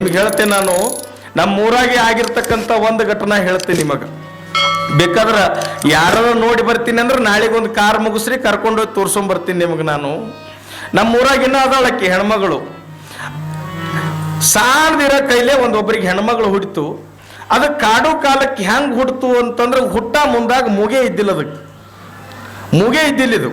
ನಿಮ್ಗೆ ಹೇಳ್ತೇನೆ ನಾನು ನಮ್ಮ ಆಗಿರ್ತಕ್ಕಂಥ ಒಂದು ಘಟನೆ ಹೇಳ್ತೀನಿ ನಿಮಗೆ. ಬೇಕಾದ್ರೆ ಯಾರು ನೋಡಿ ಬರ್ತೀನಿ ಅಂದ್ರೆ ನಾಳೆಗೆ ಒಂದು ಕಾರ್ ಮುಗಿಸ್ರಿ, ಕರ್ಕೊಂಡೋಗಿ ತೋರ್ಸೊಂಡ್ ಬರ್ತೀನಿ ನಿಮಗೆ ನಾನು. ನಮ್ಮ ಊರಾಗಿನ್ನ ಅದಾಳಕ್ಕೆ ಹೆಣ್ಮಗಳು. ಸಾಣದಿರ ಕೈಲೇ ಒಂದೊಬ್ಬರಿಗೆ ಹೆಣ್ಮಗಳು ಹುಟ್ಟಿತು ಅದು ಕಾಡು ಕಾಲಕ್ಕೆ ಹೆಂಗೆ ಹುಡ್ತು ಅಂತಂದ್ರೆ ಹುಟ್ಟ ಮುಂದಾಗ ಮುಗೆ ಇದ್ದಿಲ್ಲ ಅದಕ್ಕೆ. ಮುಗೆ ಇದ್ದಿಲ್ಲ ಇದು.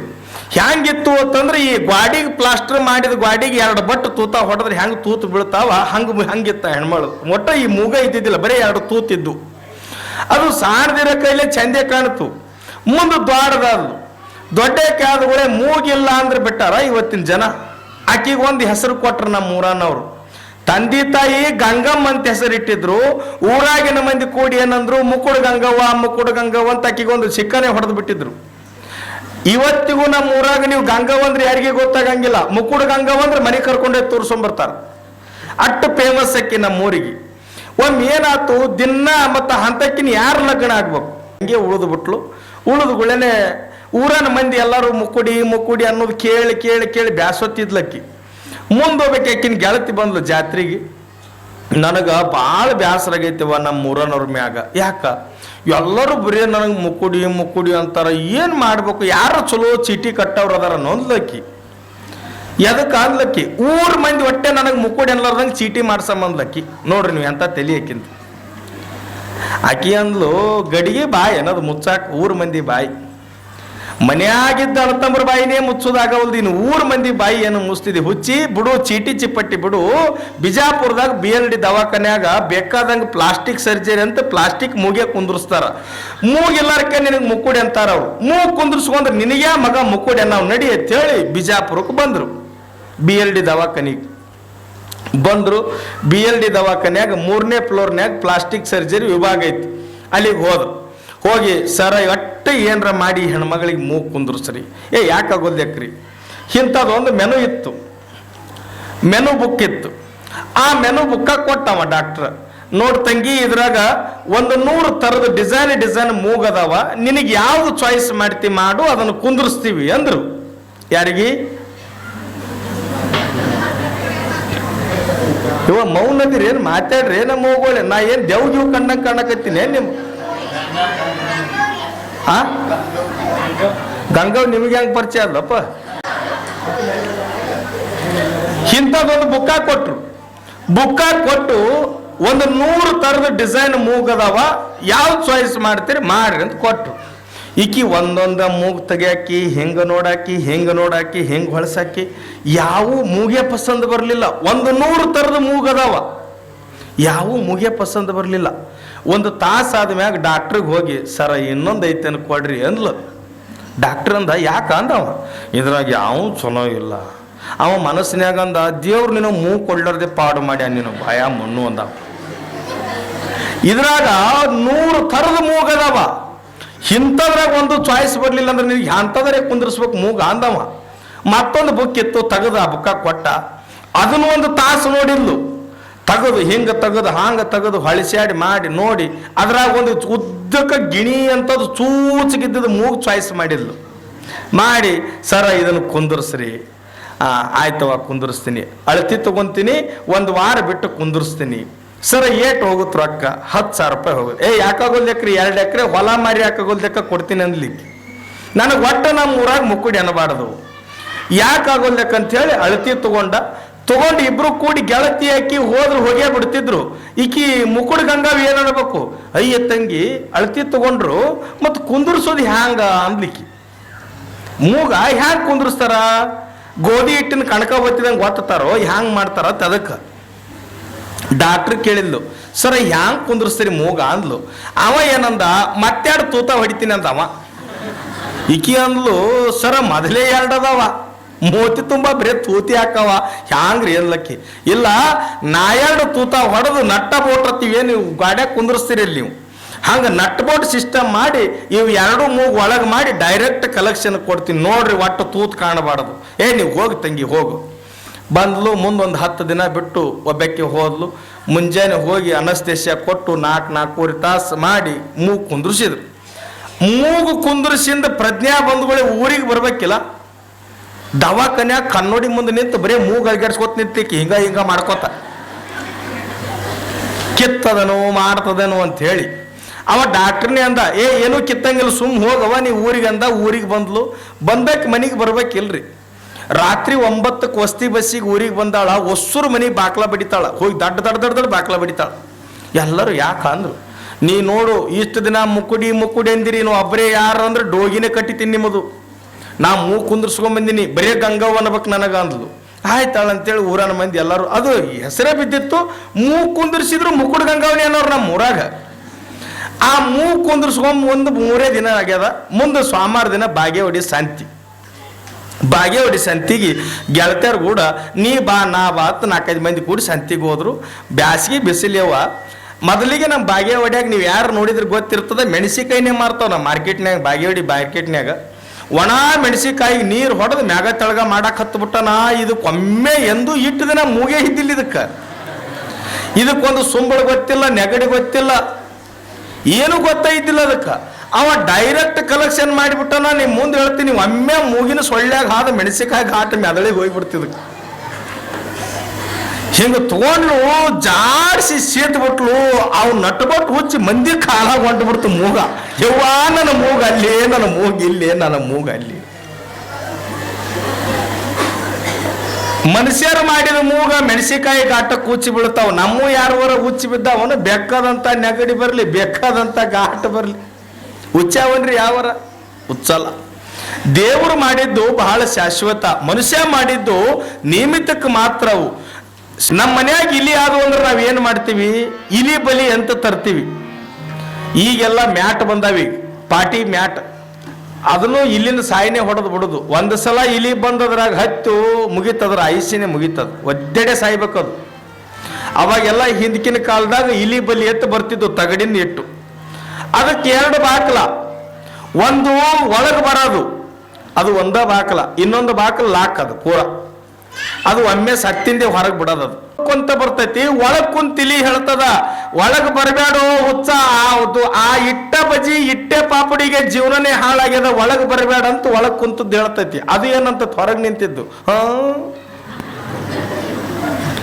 ಹೆಂಗಿತ್ತು ಅಂತಂದ್ರೆ ಈ ಗ್ವಾಡಿಗೆ ಪ್ಲಾಸ್ಟರ್ ಮಾಡಿದ ಗ್ವಾಡಿಗೆ ಎರಡು ಬಟ್ಟು ತೂತ ಹೊಡೆದ್ರೆ ಹೆಂಗೆ ತೂತು ಬೀಳ್ತಾವ? ಹಂಗೆ ಹಂಗಿತ್ತ ಹೆಣ್ಮಳು. ಒಟ್ಟ ಈ ಮೂಗ ಇದ್ದಿದ್ದಿಲ್ಲ, ಬರೀ ಎರಡು ತೂತಿದ್ದು. ಅದು ಸಾಣದಿರ ಕೈಲೇ ಚಂದೆ ಕಾಣಿತು ಮುಂದೆ ದ್ವಾಡದದು ದೊಡ್ಡ ಕಾದಗಳೇ ಮೂಗಿಲ್ಲ ಅಂದ್ರೆ ಬಿಟ್ಟಾರ ಇವತ್ತಿನ ಜನ. ಆಕಿಗೆ ಒಂದು ಹೆಸರು ಕೊಟ್ರು ನಮ್ಮ ಊರನ್ನವರು ತಂದೆ ತಾಯಿ ಗಂಗಮ್ಮ ಅಂತ ಹೆಸರಿಟ್ಟಿದ್ರು. ಊರಾಗಿನ ಮಂದಿ ಕೂಡಿ ಏನಂದ್ರು ಮುಕ್ಕುಡು ಗಂಗವ್ವ ಮುಕ್ಕುಡು ಗಂಗವ್ವ ಅಂತ ಆಕಿಗೆ ಒಂದು ಚಿಕ್ಕನೆ ಹೊಡೆದು ಬಿಟ್ಟಿದ್ರು ಇವತ್ತಿಗೂ ನಮ್ಮ ಊರಾಗ ನೀವು ಗಂಗವ್ವ ಅಂದ್ರೆ ಯಾರಿಗೆ ಗೊತ್ತಾಗಂಗಿಲ್ಲ? ಮುಕ್ಕುಡು ಗಂಗವ್ವ ಅಂದ್ರೆ ಮನೆ ಕರ್ಕೊಂಡೇ ಬರ್ತಾರ. ಅಟ್ಟು ಫೇಮಸ್ ಅಕ್ಕಿ ನಮ್ಮ ಊರಿಗೆ. ಒಮ್ಮೆ ಏನಾತು ದಿನ ಮತ್ತು ಹಂತಕ್ಕಿನ ಯಾರು ಲಗ್ನ ಆಗ್ಬೇಕು? ಹಂಗೆ ಉಳಿದು ಬಿಟ್ಲು. ಉಳಿದು ಗುಳೆನೆ ಊರನ ಮಂದಿ ಎಲ್ಲರೂ ಮುಕ್ಕುಡಿ ಮುಕ್ಕುಡಿ ಅನ್ನೋದು ಕೇಳಿ ಕೇಳಿ ಕೇಳಿ ಬ್ಯಾಸೊತ್ತಿದ್ಲಕ್ಕಿ ಮುಂದೋಗ್ಬೇಕು ಅಕ್ಕಿನ ಗೆಳತಿ ಬಂದ್ಲು ಜಾತ್ರೆಗೆ. ನನಗೆ ಭಾಳ ಬೇಸರ ಆಗೈತಿವ ನಮ್ಮ ಊರನವ್ರ ಮ್ಯಾಗ. ಯಾಕ? ಎಲ್ಲರೂ ಬರೀ ನನಗೆ ಮುಕ್ಕುಡಿ ಮುಕ್ಕುಡಿ ಅಂತಾರೆ. ಏನು ಮಾಡಬೇಕು? ಯಾರು ಚಲೋ ಚೀಟಿ ಕಟ್ಟವ್ರು ಅದಾರ ನೋಂದ್ಲಕ್ಕಿ ಎದಕ್ಕೆ ಊರ್ ಮಂದಿ ಹೊಟ್ಟೆ ನನಗೆ ಮುಕ್ಕುಡಿ ಅನ್ಲಾರ್ದಂಗೆ ಚೀಟಿ ಮಾಡ್ಸಂಬಂದ್ಲಕ್ಕಿ ನೋಡ್ರಿ ನೀವು ಎಂತ ತಲಿ ಆಕಿಂತ ಆಕಿ ಅಂದ್ಲು, ಗಡಿಗೆ ಬಾಯಿ ಅನ್ನೋದು ಮುಚ್ಚಾಕ ಊರ್ ಮಂದಿ ಬಾಯಿ. ಮನ್ಯಾಗಿದ್ದ ಅಣ್ಣತಮ್ಮರ ಬಾಯಿನೇ ಮುಚ್ಚೋದಾಗವಲ್ದು ಇನ್ನು ಊರ್ ಮಂದಿ ಬಾಯಿ ಏನು ಮುಚ್ಚಿದೆ ಹುಚ್ಚಿ ಬಿಡು, ಚೀಟಿ ಚಿಪ್ಪಟ್ಟಿ ಬಿಡು. ಬಿಜಾಪುರದಾಗ ಬಿ ಎಲ್ ಡಿ ದವಾಖಾನ್ಯಾಗ ಬೇಕಾದಂಗೆ ಪ್ಲಾಸ್ಟಿಕ್ ಸರ್ಜರಿ ಅಂತ ಪ್ಲಾಸ್ಟಿಕ್ ಮೂಗೆ ಕುಂದ್ರಸ್ತಾರ. ಮೂಗಿಲ್ಲಾರಕ್ಕೆ ನಿನಗೆ ಮುಕ್ಕುಡಿ ಅಂತಾರ ಅವ್ರು. ಮೂಗ್ ಕುಂದ್ರಸ್ಕೊಂಡ್ರೆ ನಿನಗೆ ಮಗ ಮುಕ್ಕುಡಿ ನಾವು ನಡಿ ಅಂತೇಳಿ ಬಿಜಾಪುರಕ್ಕೆ ಬಂದರು. ಬಿ ಎಲ್ ಡಿ ದವಾಖಾನಿಗೆ ಬಂದರು. ಬಿ ಎಲ್ ಡಿ ದವಾಖಾನ್ಯಾಗ ಮೂರನೇ ಫ್ಲೋರ್ನ್ಯಾಗ ಪ್ಲಾಸ್ಟಿಕ್ ಸರ್ಜರಿ ವಿಭಾಗ ಐತಿ. ಅಲ್ಲಿಗೆ ಹೋದ್ರು. ಹೋಗಿ ಸರ ಒಟ್ಟು ಏನರ ಮಾಡಿ ಹೆಣ್ಮಗಳಿಗೆ ಮೂಗು ಕುಂದ್ರಿಸ್ರಿ. ಏ ಯಾಕಾಗೋದ್ಯಾಕ್ರಿ ಇಂಥದ್ದೊಂದು ಮೆನು ಇತ್ತು. ಮೆನು ಬುಕ್ ಇತ್ತು. ಆ ಮೆನು ಬುಕ್ಕ ಕೊಟ್ಟವ ಡಾಕ್ಟ್ರ್. ನೋಡ್ ತಂಗಿ, ಇದ್ರಾಗ ಒಂದು ನೂರು ಥರದ ಡಿಸೈನ್ ಡಿಸೈನ್ ಮೂಗದವ ನಿನಗೆ ಯಾವ್ದು ಚಾಯ್ಸ್ ಮಾಡ್ತಿ ಮಾಡು, ಅದನ್ನು ಕುಂದ್ರಿಸ್ತೀವಿ ಅಂದ್ರು. ಯಾರಿಗೆ? ಇವ ಮೌನದಿರಿ ಏನು ಮಾತಾಡ್ರಿ ನಮ್ಮ ಮೂಗೋಳೆ ನಾ ಏನು ದೇವ್ ದೇವ್ ಕಣ್ಣಂಗೆ ಕಾಣಕತ್ತೀನಿ? ನಿಮ್ಮ ನಿಮ್ ಆ? ಗಂಗವ್ ನಿಮ್ಗೆ ಹೆಂಗ್ ಪರಿಚಯ ಅಲ್ಲಪ್ಪ? ಇಂಥದ್ದೊಂದು ಬುಕ್ಕ ಕೊಟ್ರು. ಬುಕ್ಕ ಕೊಟ್ಟು ಒಂದು ನೂರು ಥರದ ಡಿಸೈನ್ ಮೂಗದವ, ಯಾವ ಚಾಯ್ಸ್ ಮಾಡ್ತೀರಿ ಮಾಡ್ರಿ ಅಂತ ಕೊಟ್ರು. ಈಕಿ ಒಂದೊಂದ ಮೂಗು ತೆಗಿಯಾಕಿ, ಹೆಂಗ ನೋಡಾಕಿ ಹೆಂಗ ನೋಡಾಕಿ, ಹೆಂಗ್ ಹೊಳಸಾಕಿ, ಯಾವ ಮೂಗೆ ಪಸಂದ್ ಬರಲಿಲ್ಲ. ಒಂದು ನೂರು ಥರದ ಮೂಗದವ. ಯಾವ ಮುಗಿಯ ಪಸಂದ್ ಬರಲಿಲ್ಲ. ಒಂದು ತಾಸು ಆದ್ಮ್ಯಾಗ ಡಾಕ್ಟ್ರಿಗೆ ಹೋಗಿ, ಸರ, ಇನ್ನೊಂದು ಐತೇನು ಕೊಡ್ರಿ? ಅಂದ್ಲು. ಡಾಕ್ಟ್ರ್ ಅಂದ, ಯಾಕ? ಅಂದವ ಇದ್ರಾಗ ಯಾವ ಚಲೋ ಇಲ್ಲ. ಅವ ಮನಸ್ಸಿನಾಗ ಅಂದ, ದೇವ್ರು ನೀನು ಮೂ ಕೊಳ್ಳರ್ದೆ ಪಾಡು ಮಾಡ್ಯ ನೀನು ಭಯ ಮಣ್ಣು ಅಂದವ. ಇದ್ರಾಗ ನೂರು ಥರದ ಮೂಗದವ ಇಂಥದ್ರಾಗ ಒಂದು ಚಾಯ್ಸ್ ಬರಲಿಲ್ಲ ಅಂದ್ರೆ ನಿನಗೆ ಅಂಥದ್ರೆ ಕುಂದಿರ್ಸ್ಬೇಕು ಮೂಗ ಅಂದವ. ಮತ್ತೊಂದು ಬುಕ್ ಇತ್ತು, ತೆಗೆದ ಬುಕ್ಕ ಕೊಟ್ಟ. ಅದನ್ನು ಒಂದು ತಾಸು ನೋಡಿದ್ಲು. ತೆಗೆದು, ಹಿಂಗೆ ತೆಗೆದು, ಹಾಂಗೆ ತೆಗೆದು, ಹೊಳಿಸ್ಯಾಡಿ ಮಾಡಿ, ನೋಡಿ, ಅದ್ರಾಗ ಒಂದು ಉದ್ದಕ ಗಿಣಿ ಅಂತದ್ದು ಚೂಚಿಗಿದ್ದದ್ದು ಮೂಗು ಚಾಯ್ಸ್ ಮಾಡಿದ್ಲು. ಮಾಡಿ, ಸರ, ಇದನ್ನು ಕುಂದರ್ಸ್ರಿ. ಆಯ್ತವ ಕುಂದರ್ಸ್ತೀನಿ. ಅಳತಿ ತಗೊಂತೀನಿ, ಒಂದು ವಾರ ಬಿಟ್ಟು ಕುಂದರ್ಸ್ತೀನಿ. ಸರ, ಏಟ್ ಹೋಗುತ್ತ ರೊಕ್ಕ? ಹತ್ತು ಸಾವಿರ ರೂಪಾಯಿ ಹೋಗುತ್ತೆ ಏ ಯಾಕಾಗೋಲ್ದಕ್ರಿ ಎರಡು ಎಕರೆ ಹೊಲ ಮಾರಿ ಯಾಕಾಗೋಲ್ದಕ್ಕ ಕೊಡ್ತೀನಿ ಅನ್ಲಿಕ್ಕೆ ನನಗೆ ಒಟ್ಟು ನಮ್ಮ ಊರಾಗ ಮುಕ್ಕುಡಿ ಅನ್ನಬಾರ್ದು. ಯಾಕಾಗೋಲ್ದಕ್ಕಂತ ಅಂತೇಳಿ ಅಳತಿ ತಗೊಂಡ ತಗೊಂಡು ಇಬ್ರು ಕೂಡಿ ಗೆಳತಿ ಹಾಕಿ ಹೋದ್ರು, ಹೋಗೇ ಬಿಡ್ತಿದ್ರು. ಈಕಿ ಮುಕುಡ್ ಗಂಗಾವ್ ಏನ್ ಅನ್ಬೇಕು? ಅಯ್ಯ ತಂಗಿ, ಅಳತಿ ತಗೊಂಡ್ರು ಮತ್ತು ಕುಂದರ್ಸೋದು ಹ್ಯಾಂಗ ಅಂದ್ಲಿಕ್ಕಿ. ಮೂಗ ಹ್ಯಾಂಗ ಕುಂದ್ರಸ್ತಾರ? ಗೋಧಿ ಹಿಟ್ಟಿನ ಕಣಕ ಬತ್ತಿದಂಗೆ ಒತ್ತಾರೋ ಹ್ಯಾಂಗ್ ಮಾಡ್ತಾರ ತದಕ್ಕೆ ಡಾಕ್ಟ್ರ್ ಕೇಳಿದ್ಲು, ಸರ, ಹ್ಯಾಂಗ್ ಕುಂದ್ರಸ್ತೀರಿ ಮೂಗ? ಅಂದ್ಲು. ಅವ ಏನಂದ ಮತ್ತೆರಡು ತೂತ ಹೊಡಿತೀನಿ ಅಂದವ ಈಕಿ ಅಂದ್ಲು, ಸರ, ಮೊದಲೇ ಎರಡದವ. ಮೂತಿ ತುಂಬ ಬರೀ ತೂತಿ ಹಾಕವ. ಹ್ಯಾಂಗ್ರಿ ಎಲ್ಲಕ್ಕಿ? ಇಲ್ಲ, ನಾ ಎರಡು ತೂತ ಹೊಡೆದು ನಟ್ಟ ಬೋಟ್ರತ್ತೀವಿ ನೀವು ಗಾಡ್ಯಾಗ ಕುಂದ್ರಸ್ತೀರಿ ಇಲ್ಲಿ ನೀವು. ಹಂಗೆ ನಟ್ ಬೋಟ್ ಸಿಸ್ಟಮ್ ಮಾಡಿ, ಇವು ಎರಡು ಮೂಗು ಒಳಗೆ ಮಾಡಿ ಡೈರೆಕ್ಟ್ ಕಲೆಕ್ಷನ್ ಕೊಡ್ತೀನಿ. ನೋಡ್ರಿ ಒಟ್ಟು ತೂತ್ ಕಾಣಬಾರದು. ಏ, ನೀವು ಹೋಗಿ ತಂಗಿ, ಹೋಗು. ಬಂದ್ಲು, ಮುಂದೊಂದು ಹತ್ತು ದಿನ ಬಿಟ್ಟು ಒಬ್ಬಕ್ಕೆ ಹೋದ್ಲು. ಮುಂಜಾನೆ ಹೋಗಿ ಅನಸ್ತೇಶ ಕೊಟ್ಟು ನಾಲ್ಕು ನಾಲ್ಕೂವರೆ ತಾಸು ಮಾಡಿ ಮೂಗು ಕುಂದ್ರಿಸಿದ್ರು. ಮೂಗು ಕುಂದ್ರಿಸಿಂದ ಪ್ರಜ್ಞಾ ಬಂಧುಗಳೇ ಊರಿಗೆ ಬರ್ಬೇಕಿಲ್ಲ. ದವಾಖಾನ್ಯಾಗ ಕನ್ನೋಡಿ ಮುಂದೆ ನಿಂತು ಬರೀ ಮೂಗು ಅಲ್ಗಾಡ್ಸ್ಕೊತ ನಿಂತಿಕ್ಕಿ, ಹಿಂಗ ಹಿಂಗ ಮಾಡ್ಕೊತ. ಕಿತ್ತದನೋ ಮಾಡ್ತದನೋ ಅಂತ ಹೇಳಿ ಅವ ಡಾಕ್ಟ್ರನೇ ಅಂದ, ಏ, ಏನೂ ಕಿತ್ತಂಗಿಲ್ಲ, ಸುಮ್ ಹೋಗವ ನೀ ಊರಿಗೆ ಅಂದ, ಊರಿಗೆ ಬಂದ್ಲು. ಬಂದಕ್ಕೆ ಮನೆಗೆ ಬರ್ಬೇಕಿಲ್ರಿ. ರಾತ್ರಿ ಒಂಬತ್ತಕ್ಕೆ ವಸ್ತಿ ಬಸ್ಸಿಗೆ ಊರಿಗೆ ಬಂದಾಳ, ಒಸ್ಸುರು ಮನೆಗೆ ಬಾಕ್ಲ ಬಡಿತಾಳ. ಹೋಗಿ ದಡ್ಡ ದಡ್ಡ ದಡ್ಡ ದಡ್ಡ ಬಾಕ್ಲ ಬಡಿತಾಳ. ಎಲ್ಲರೂ ಯಾಕೆ ಅಂದ್ರು? ನೀ ನೋಡು, ಇಷ್ಟು ದಿನ ಮುಕ್ಕುಡಿ ಮುಕ್ಕುಡಿ ಅಂದಿರಿ ನೀವು ಒಬ್ಬರೇ ಯಾರು ಅಂದ್ರೆ, ಡೋಗಿನೇ ಕಟ್ಟಿತೀನಿ ನಿಮ್ಮದು. ನಾ ಮೂ ಕುಂದ್ರಸ್ಕೊಂಬಂದಿನಿ ಬರೀ ಗಂಗವ್ವ ಅನ್ಬೇಕು ನನಗ ಅಂದ್ಲು. ಆಯ್ತಾಳ ಅಂತೇಳಿ ಊರನ ಮಂದಿ ಎಲ್ಲರೂ, ಅದು ಹೆಸರೇ ಬಿದ್ದಿತ್ತು ಮೂ ಕುಂದ್ರಿಸಿದ್ರು ಮುಕುಡ್ ಗಂಗಾವಣಿ ಅನ್ನೋರು ನಮ್ಮ ಊರಾಗ. ಆ ಮೂ ಕುಂದ್ರಿಸ್ಕೊಂಡ್ ಒಂದು ಮೂರೇ ದಿನ ಆಗ್ಯದ, ಮುಂದೆ ಸೋಮವಾರ ದಿನ ಬಾಗೆ ಹೊಡಿ ಸಂತಿ. ಬಾಗೆ ಹೊಡಿ ಸಂತಿಗೆ ಗೆಳತಿಯರು ಕೂಡ, ನೀ ಬಾ, ನಾ ಬಾ ಅಂತ ನಾಲ್ಕೈದು ಮಂದಿ ಕೂಡಿ ಸಂತಿಗೆ ಹೋದ್ರು. ಬ್ಯಾಸಿಗೆ ಬಿಸಿಲೇವ, ಮೊದಲಿಗೆ ನಮ್ಮ ಬಾಗೆ ಹೊಡ್ಯಾಗ ನೀವು ಯಾರು ನೋಡಿದ್ರೆ ಗೊತ್ತಿರ್ತದೆ ಮೆಣಸಿಕಾಯಿನೇ ಮಾರ್ತಾವ ನಮ್ಮ ಮಾರ್ಕೆಟ್ನ್ಯಾಗ ಬಾಗೆ ಹೊಡಿ ಮಾರ್ಕೆಟ್ನ್ಯಾಗ. ಒಣ ಮೆಣಸಿಕಾಯಿ ನೀರು ಹೊಡೆದು ಮ್ಯಾಗ ತೆಳಗ ಮಾಡಕ್ಕೆ ಹತ್ಬಿಟ್ಟನ ಇದಕ್ಕೊಮ್ಮೆ ಎಂದು ಇಟ್ಟು ದಿನ ಮೂಗೇ ಇದ್ದಿಲ್ಲ ಇದಕ್ಕೆ. ಇದಕ್ಕೊಂದು ಸುಂಬಳ ಗೊತ್ತಿಲ್ಲ, ನೆಗಡಿ ಗೊತ್ತಿಲ್ಲ, ಏನು ಗೊತ್ತಾಯಿದ್ದಿಲ್ಲ ಅದಕ್ಕೆ. ಅವ ಡೈರೆಕ್ಟ್ ಕಲೆಕ್ಷನ್ ಮಾಡಿಬಿಟ್ಟನ ನಿಮ್ಮ ಮುಂದೆ ಹೇಳ್ತೀನಿ, ಒಮ್ಮೆ ಮೂಗಿನ ಸೊಳ್ಳ್ಯಾಗ ಹಾದ ಮೆಣಸಿಕಾಯಿ ಘಾಟ ಮೆದಳಿಗೆ ಹೋಗ್ಬಿಡ್ತಿದ್ದಕ್ಕೆ. ಹಿಂಗೆ ತಗೊಂಡ್ಲು, ಜಾಡ್ಸಿ ಸೀಟ್ಬಿಟ್ಲು ಅವ್ ನಟ್ಬಟ್ಟು ಹುಚ್ಚಿ ಮಂದಿ ಕಾಲಾಗ ಹೊಂಟ್ಬಿಡ್ತು ಮೂಗ. ಯವ್ವಾ ನನ್ನ ಮೂಗ ಅಲ್ಲಿ, ನನ್ನ ಮೂಗ ಇಲ್ಲೇ, ನನ್ನ ಮೂಗ ಅಲ್ಲಿ. ಮನುಷ್ಯರು ಮಾಡಿದ ಮೂಗ ಮೆಣಸಿಕಾಯಿ ಘಾಟ ಕೂಚಿ ಬೀಳ್ತಾವ. ನಮ್ಮ ಯಾರವರ ಹುಚ್ಚಿ ಬಿದ್ದಾವನು? ಬೆಕ್ಕದಂತ ನೆಗಡಿ ಬರಲಿ ಬೆಕ್ಕದಂತ ಘಾಟ ಬರಲಿ. ಹುಚ್ಚಾವನ್ರಿ ಯಾವರ? ಹುಚ್ಚಲ್ಲ. ದೇವರು ಮಾಡಿದ್ದು ಬಹಳ ಶಾಶ್ವತ. ಮನುಷ್ಯ ಮಾಡಿದ್ದು ನಿಯಮಿತಕ್ಕೆ ಮಾತ್ರ ಅವು ನಮ್ಮ ಮನ್ಯಾಗ ಇಲಿ ಆದವು ಅಂದ್ರೆ ನಾವು ಏನು ಮಾಡ್ತೀವಿ? ಇಲಿ ಬಲಿ ಅಂತ ತರ್ತೀವಿ. ಈಗೆಲ್ಲ ಮ್ಯಾಟ್ ಬಂದಾವಿ ಪಾಟಿ ಮ್ಯಾಟ್. ಅದನ್ನು ಇಲ್ಲಿನ ಸಾಯಿನೇ ಹೊಡೆದು ಬಿಡುದು. ಒಂದು ಸಲ ಇಲಿ ಬಂದದ್ರಾಗ ಹತ್ತು, ಮುಗಿತದ್ರ ಐಸಿನೇ ಮುಗೀತದ. ಒದ್ದೆಡೆ ಸಾಯ್ಬೇಕದು ಅವಾಗೆಲ್ಲ ಹಿಂದಕಿನ ಕಾಲದಾಗ ಇಲಿ ಬಲಿ ಎತ್ತು ಬರ್ತಿದ್ವು, ತಗಡಿನ ಇಟ್ಟು. ಅದಕ್ಕೆ ಎರಡು ಬಾಕಲ. ಒಂದು ಒಳಗೆ ಬರೋದು. ಅದು ಒಂದ ಬಾಕಲ. ಇನ್ನೊಂದು ಬಾಕಲ ಲಾಕ್ ಅದು, ಪೂರ. ಅದು ಒಮ್ಮೆ ಸತ್ತಿಂದೆ ಹೊರಗೆ ಬಿಡೋದು ಕುಂತ ಬರ್ತೈತಿ, ಒಳಗ್ ಕುಂತಿಲಿ ಹೇಳ್ತದ, ಒಳಗ್ ಬರಬೇಡೋ ಹುಚ್ಚ, ಆ ಇಟ್ಟ ಬಜಿ, ಇಟ್ಟೆ ಪಾಪುಡಿಗೆ ಜೀವನನೇ ಹಾಳಾಗ್ಯದ, ಒಳಗ್ ಬರಬೇಡ ಅಂತ ಒಳಗ್ ಕುಂತದ್ದು ಹೇಳ್ತೈತಿ. ಅದು ಏನಂತ ಹೊರಗ್ ನಿಂತಿದ್ದು? ಹ?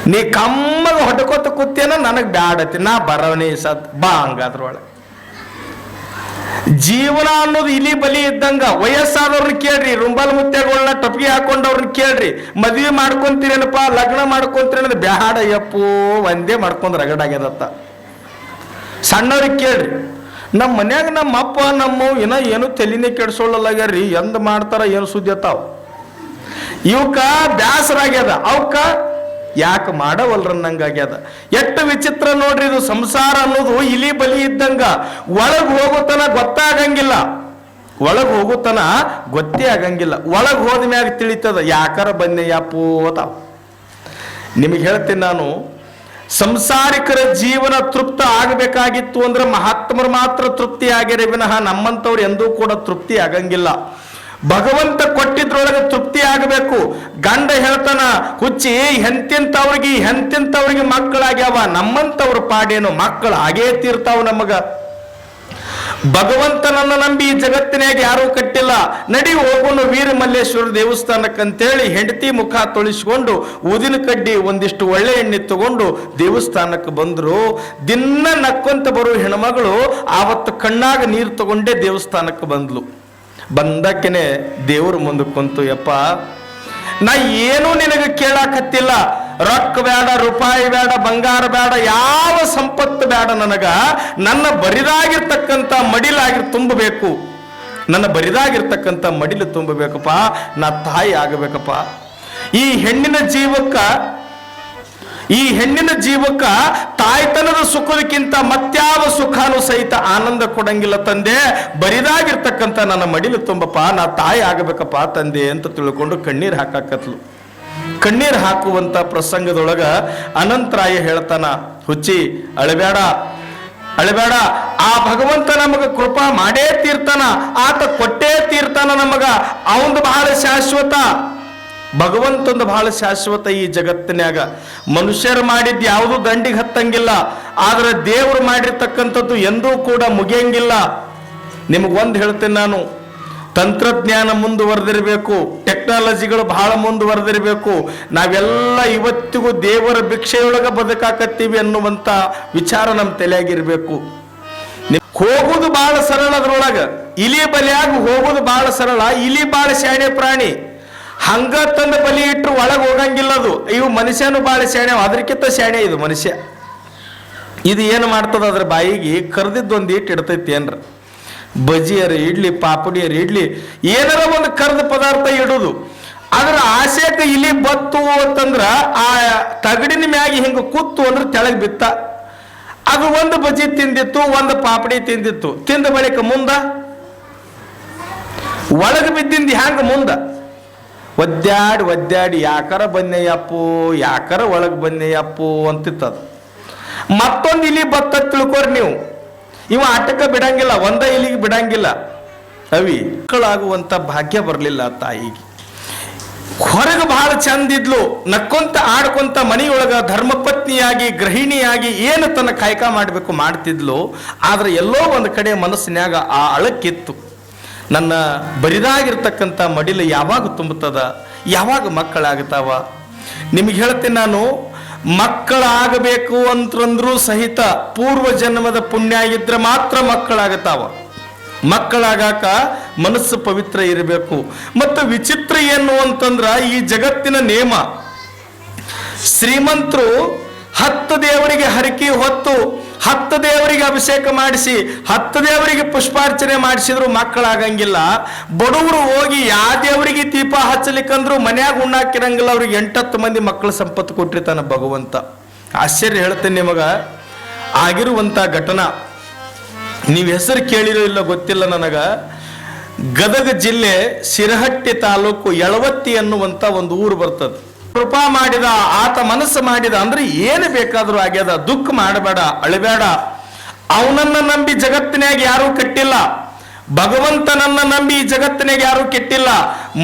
ನೀ ಕಮ್ಮಗ ಹೊಡ್ಕೋತ ಕೂತೇನ ನನಗ್ ಬ್ಯಾಡತಿ. ನಾ ಬರವನೇ ಸತ್, ಬಾ ಹಂಗಾದ್ರೊಳಗೆ. ಜೀವನ ಅನ್ನೋದು ಇಲಿ ಬಲಿ ಇದ್ದಂಗ ವಯಸ್ಸಾದವ್ರನ್ನ ಕೇಳ್ರಿ, ರುಂಬಲ್ ಮುತ್ತೆಗಳನ್ನ ಟಪ್ಗೆ ಹಾಕೊಂಡವ್ರನ್ನ ಕೇಳ್ರಿ, ಮದ್ವೆ ಮಾಡ್ಕೊಂತೀರೇನಪ್ಪ, ಲಗ್ನ ಮಾಡ್ಕೊಂತೀರೇನ ಬ್ಯಾಡ, ಯಪ್ಪೋ, ಒಂದೇ ಮಾಡ್ಕೊಂಡ್ ರಗಡಾಗ್ಯದತ್ತ ಸಣ್ಣವ್ರಿಗೆ ಕೇಳ್ರಿ ನಮ್ಮ ಮನ್ಯಾಗ ನಮ್ಮ ಅಪ್ಪ ನಮ್ಮ ಏನ ಏನು ತಲೆನೇ ಕೆಡ್ಸೋಳ್ಳಲ್ಲಾಗ್ಯಾರ್ರಿ ಎಂದ್ ಮಾಡ್ತಾರ, ಏನು ಸುದ್ದಿ ಅತ್ತಾವ. ಇವಕ್ಕ ಬ್ಯಾಸರಾಗ್ಯದ ಅವಕ್ಕ ಯಾಕೆ ಮಾಡವಲ್ರನ್ನಂಗಾಗ್ಯದ ಎಷ್ಟು ವಿಚಿತ್ರ ನೋಡ್ರಿ ಇದು ಸಂಸಾರ ಅನ್ನೋದು ಇಲಿ ಬಲಿ ಇದ್ದಂಗ. ಒಳಗೆ ಹೋಗುತ್ತನ ಗೊತ್ತಾಗಂಗಿಲ್ಲ. ಒಳಗೆ ಹೋಗುತ್ತನ ಗೊತ್ತೇ ಆಗಂಗಿಲ್ಲ. ಒಳಗೆ ಹೋದ ಮ್ಯಾಗ ತಿಳಿತದ, ಯಾಕಾರ ಬನ್ನಿ ಯಾಪೋತ ನಿಮಗೆ ಹೇಳ್ತೀನಿ ನಾನು, ಸಂಸಾರಿಕರ ಜೀವನ ತೃಪ್ತ ಆಗಬೇಕಾಗಿತ್ತು ಅಂದ್ರೆ ಮಹಾತ್ಮರು ಮಾತ್ರ ತೃಪ್ತಿ ಆಗ್ಯಾರೆ ವಿನಃ ನಮ್ಮಂಥವ್ರು ಎಂದೂ ಕೂಡ ತೃಪ್ತಿ ಆಗಂಗಿಲ್ಲ. ಭಗವಂತ ಕೊಟ್ಟಿದ್ರೊಳಗೆ ತೃಪ್ತಿ ಆಗಬೇಕು. ಗಂಡ ಹೇಳ್ತಾನ, ಹುಚ್ಚಿ ಎಂತಿಂತವ್ರಿಗೆ ಎಂತಿಂತವ್ರಿಗೆ ಮಕ್ಕಳಾಗ್ಯಾವ? ನಮ್ಮಂತವ್ರ ಪಾಡೇನು ಮಕ್ಕಳು ಆಗೇ ತೀರ್ತಾವ ನಮಗ. ಭಗವಂತನನ್ನ ನಂಬಿ ಈ ಜಗತ್ತಿನಾಗ ಯಾರೂ ಕಟ್ಟಿಲ್ಲ. ನಡಿ ಹೋಗೋಣ ವೀರ ಮಲ್ಲೇಶ್ವರ ದೇವಸ್ಥಾನಕ್ಕಂತೇಳಿ ಹೆಂಡತಿ ಮುಖ ತೊಳಿಸ್ಕೊಂಡು ಊದಿನ ಕಡ್ಡಿ ಒಂದಿಷ್ಟು ಒಳ್ಳೆ ಎಣ್ಣೆ ತಗೊಂಡು ದೇವಸ್ಥಾನಕ್ಕೆ ಬಂದ್ರು. ದಿನ ನಕ್ಕೊಂತ ಬರೋ ಹೆಣ್ಮಗಳು ಆವತ್ತು ಕಣ್ಣಾಗ ನೀರು ತಗೊಂಡೇ ದೇವಸ್ಥಾನಕ್ಕೆ ಬಂದ್ಲು. ಬಂದಕ್ಕೆನೆ ದೇವ್ರ ಮುಂದೆ ಕುಂತು, ಯಪ್ಪ, ನಾ ಏನೂ ನಿನಗೆ ಕೇಳಾಕತ್ತಿಲ್ಲ. ರೊಕ್ಕ ಬೇಡ, ರೂಪಾಯಿ ಬೇಡ, ಬಂಗಾರ ಬೇಡ, ಯಾವ ಸಂಪತ್ತು ಬೇಡ ನನಗ. ನನ್ನ ಬರಿದಾಗಿರ್ತಕ್ಕಂಥ ಮಡಿಲಾಗಿ ತುಂಬಬೇಕು. ನನ್ನ ಬರಿದಾಗಿರ್ತಕ್ಕಂಥ ಮಡಿಲು ತುಂಬಬೇಕಪ್ಪ, ನಾ ತಾಯಿ ಆಗಬೇಕಪ್ಪ. ಈ ಹೆಣ್ಣಿನ ಜೀವಕ್ಕ ಈ ಹೆಣ್ಣಿನ ಜೀವಕ್ಕ ತಾಯ್ತನದ ಸುಖದಕ್ಕಿಂತ ಮತ್ಯಾವ ಸುಖಾನು ಸಹಿತ ಆನಂದ ಕೊಡಂಗಿಲ್ಲ ತಂದೆ. ಬರಿದಾಗಿರ್ತಕ್ಕಂಥ ನನ್ನ ಮಡಿಲು ತುಂಬಪ್ಪ, ನಾ ತಾಯಿ ಆಗಬೇಕಪ್ಪ ತಂದೆ ಅಂತ ತಿಳ್ಕೊಂಡು ಕಣ್ಣೀರು ಹಾಕಾಕತ್ಲು. ಕಣ್ಣೀರು ಹಾಕುವಂತ ಪ್ರಸಂಗದೊಳಗ ಅನಂತರಾಯ ಹೇಳ್ತಾನ, ಹುಚ್ಚಿ ಅಳಬೇಡ ಅಳಬೇಡ ಆ ಭಗವಂತ ನಮಗ ಕೃಪಾ ಮಾಡೇ ತೀರ್ತಾನ, ಆತ ಕೊಟ್ಟೇ ತೀರ್ತಾನ ನಮಗ. ಅವಂದು ಬಹಳ ಶಾಶ್ವತ. ಭಗವಂತಂದು ಬಹಳ ಶಾಶ್ವತ ಈ ಜಗತ್ತಿನ್ಯಾಗ. ಮನುಷ್ಯರು ಮಾಡಿದ್ದು ಯಾವುದು ದಂಡಿಗೆ ಹತ್ತಂಗಿಲ್ಲ, ಆದ್ರೆ ದೇವರು ಮಾಡಿರ್ತಕ್ಕಂಥದ್ದು ಎಂದೂ ಕೂಡ ಮುಗಿಯಂಗಿಲ್ಲ. ನಿಮಗೊಂದು ಹೇಳ್ತೇನೆ ನಾನು, ತಂತ್ರಜ್ಞಾನ ಮುಂದುವರೆದಿರಬೇಕು, ಟೆಕ್ನಾಲಜಿಗಳು ಬಹಳ ಮುಂದುವರೆದಿರಬೇಕು, ನಾವೆಲ್ಲ ಇವತ್ತಿಗೂ ದೇವರ ಭಿಕ್ಷೆಯೊಳಗೆ ಬದುಕಾಕತ್ತೀವಿ ಅನ್ನುವಂಥ ವಿಚಾರ ನಮ್ಮ ತಲೆಯಾಗಿರಬೇಕು. ಹೋಗುದು ಬಹಳ ಸರಳ ಅದ್ರೊಳಗೆ, ಇಲಿ ಬಲಿಯಾಗಿ ಹೋಗುದು ಬಹಳ ಸರಳ, ಇಲಿ ಬಹಳ ಶಾಣೆ ಪ್ರಾಣಿ. ಹಂಗ ತಂದು ಬಲಿ ಇಟ್ಟರು ಒಳಗೆ ಹೋಗಂಗಿಲ್ಲ ಅದು. ಇವು ಮನುಷ್ಯನು ಭಾಳ ಶಾಣೆ. ಅದಕ್ಕಿಂತ ಶಾಣೆ ಇದು ಮನುಷ್ಯ. ಇದು ಏನು ಮಾಡ್ತದ ಅದ್ರ ಬಾಯಿಗೆ? ಕರ್ದಿದ್ದೊಂದು ಇಟ್ಟು ಇಡ್ತೈತಿ ಏನ್ರ? ಬಜಿಯರ ಇಡ್ಲಿ, ಪಾಪಡಿಯರ ಇಡ್ಲಿ, ಏನಾರ ಒಂದು ಕರ್ದ ಪದಾರ್ಥ ಇಡುದು. ಅದ್ರ ಆಸೆಕ ಇಲಿ ಬತ್ತು ಅಂತಂದ್ರ ಆ ತಗಡಿನ ಮ್ಯಾಗಿ ಹಿಂಗ ಕೂತು ಅಂದ್ರೆ ತೆಳಗ್ ಬಿತ್ತ. ಅದು ಒಂದು ಬಜಿ ತಿಂದಿತ್ತು, ಒಂದು ಪಾಪಡಿ ತಿಂದಿತ್ತು. ತಿಂದ ಬಳಿಕ ಮುಂದ? ಒಳಗೆ ಬಿದ್ದಿಂದ ಹ್ಯಾಂಗ ಮುಂದ? ಒದ್ದಾಡಿ ಒದ್ದಾಡಿ ಯಾಕರ ಬಂದೆಯಪ್ಪು ಯಾಕರ ಒಳಗೆ ಬಂದೆಯಪ್ಪು ಅಂತಿತ್ತದು. ಮತ್ತೊಂದು ಇಲಿ ಬತ್ತ ತಿಳ್ಕೊರಿ ನೀವು. ಇವ ಆಟಕ್ಕ ಬಿಡಂಗಿಲ್ಲ, ಒಂದ ಇಲಿಗೆ ಬಿಡಂಗಿಲ್ಲ. ಅವಿ, ಮಕ್ಕಳಾಗುವಂತ ಭಾಗ್ಯ ಬರಲಿಲ್ಲ ತಾಯಿಗೆ ಹೊರಗೆ ಬಹಳ ಚಂದಿದ್ಲು ನಕ್ಕೊಂತ ಆಡ್ಕೊಂತ ಮನೆಯೊಳಗ ಧರ್ಮಪತ್ನಿಯಾಗಿ, ಗೃಹಿಣಿಯಾಗಿ ಏನು ತನ್ನ ಕಾಯಕ ಮಾಡಬೇಕು ಮಾಡ್ತಿದ್ಲು, ಆದ್ರೆ ಎಲ್ಲೋ ಒಂದು ಕಡೆ ಮನಸ್ಸಿನ್ಯಾಗ ಆ ಅಳಕ್ಕಿತ್ತು. ನನ್ನ ಬರಿದಾಗಿರ್ತಕ್ಕಂಥ ಮಡಿಲು ಯಾವಾಗ ತುಂಬುತ್ತದ? ಯಾವಾಗ ಮಕ್ಕಳಾಗ್ತಾವ? ನಿಮ್ಗೆ ಹೇಳ್ತೀನಿ ನಾನು, ಮಕ್ಕಳಾಗಬೇಕು ಅಂತಂದ್ರೂ ಸಹಿತ ಪೂರ್ವ ಜನ್ಮದ ಪುಣ್ಯ ಆಗಿದ್ರೆ ಮಾತ್ರ ಮಕ್ಕಳಾಗತ್ತಾವ ಮಕ್ಕಳಾಗಾಕ ಮನಸ್ಸು ಪವಿತ್ರ ಇರಬೇಕು. ಮತ್ತು ವಿಚಿತ್ರ ಏನು ಅಂತಂದ್ರ ಈ ಜಗತ್ತಿನ ನೇಮ. ಶ್ರೀಮಂತರು ಹತ್ತು ದೇವರಿಗೆ ಹರಕಿ ಹೊತ್ತು ಹತ್ತು ದೇವರಿಗೆ ಅಭಿಷೇಕ ಮಾಡಿಸಿ, ಹತ್ತು ದೇವರಿಗೆ ಪುಷ್ಪಾರ್ಚನೆ ಮಾಡಿಸಿದ್ರು ಮಕ್ಕಳಾಗಂಗಿಲ್ಲ. ಬಡವರು ಹೋಗಿ ಯಾವ ದೇವರಿಗೆ ದೀಪ ಹಚ್ಚಲಿಕ್ಕಂದ್ರು ಮನ್ಯಾಗ ಉಣ್ಣಾಕಿರಂಗಿಲ್ಲ, ಅವ್ರಿಗೆ ಎಂಟತ್ತು ಮಂದಿ ಮಕ್ಕಳ ಸಂಪತ್ತು ಕೊಟ್ಟಿರ್ತಾನ ಭಗವಂತ. ಆಶ್ಚರ್ಯ ಹೇಳ್ತೇನೆ ನಿಮಗ, ಆಗಿರುವಂತ ಘಟನಾ. ನೀವು ಹೆಸರು ಕೇಳಿರೋ ಇಲ್ಲ ಗೊತ್ತಿಲ್ಲ ನನಗ. ಗದಗ ಜಿಲ್ಲೆ ಸಿರಹಟ್ಟಿ ತಾಲೂಕು ಎಳವತ್ತಿ ಅನ್ನುವಂತ ಒಂದು ಊರು ಬರ್ತದೆ. ಕೃಪಾ ಮಾಡಿದ, ಆತ ಮನಸ್ಸು ಮಾಡಿದ, ಅಂದ್ರೆ ಏನು ಬೇಕಾದರೂ ಆಗ್ಯದ ದುಃಖ ಮಾಡಬೇಡ, ಅಳಬೇಡ. ಅವನನ್ನ ನಂಬಿ ಜಗತ್ತಿನಾಗ ಯಾರೂ ಕಟ್ಟಿಲ್ಲ. ಭಗವಂತನನ್ನ ನಂಬಿ ಜಗತ್ತಿನಾಗ ಯಾರೂ ಕೆಟ್ಟಿಲ್ಲ.